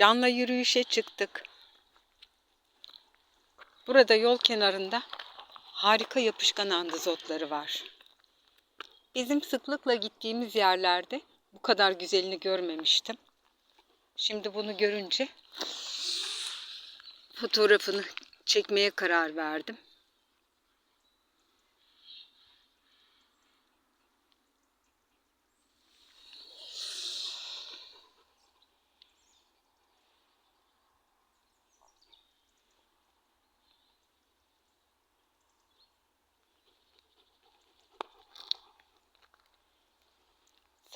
Can'la yürüyüşe çıktık. Burada yol kenarında harika yapışkan andızotları var. Bizim sıklıkla gittiğimiz yerlerde bu kadar güzelini görmemiştim. Şimdi bunu görünce fotoğrafını çekmeye karar verdim.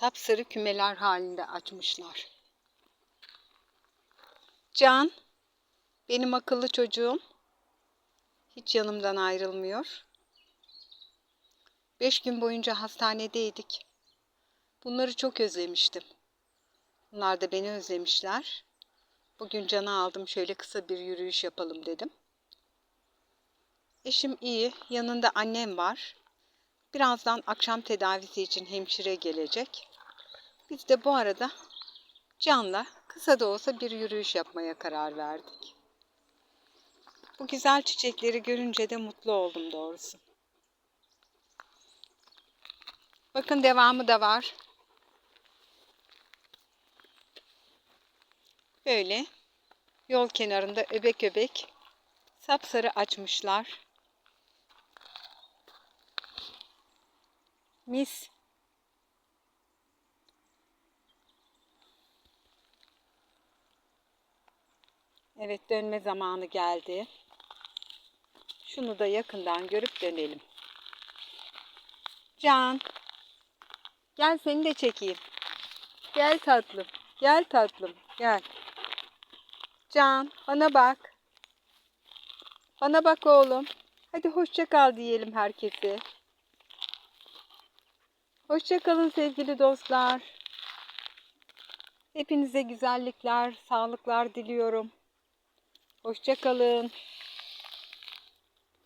Sapsarı kümeler halinde açmışlar. Can, benim akıllı çocuğum hiç yanımdan ayrılmıyor. Beş gün boyunca hastanedeydik. Bunları çok özlemiştim. Bunlar da beni özlemişler. Bugün Can'ı aldım şöyle kısa bir yürüyüş yapalım dedim. Eşim iyi, yanında annem var. Birazdan akşam tedavisi için hemşire gelecek. Biz de bu arada Can'la kısa da olsa bir yürüyüş yapmaya karar verdik. Bu güzel çiçekleri görünce de mutlu oldum doğrusu. Bakın devamı da var. Böyle yol kenarında öbek öbek sapsarı açmışlar. Mis. Evet dönme zamanı geldi. Şunu da yakından görüp dönelim. Can. Gel seni de çekeyim. Gel tatlım. Gel tatlım. Gel. Can bana bak. Bana bak oğlum. Hadi hoşça kal diyelim herkese. Hoşça kalın sevgili dostlar. Hepinize güzellikler, sağlıklar diliyorum. Hoşça kalın.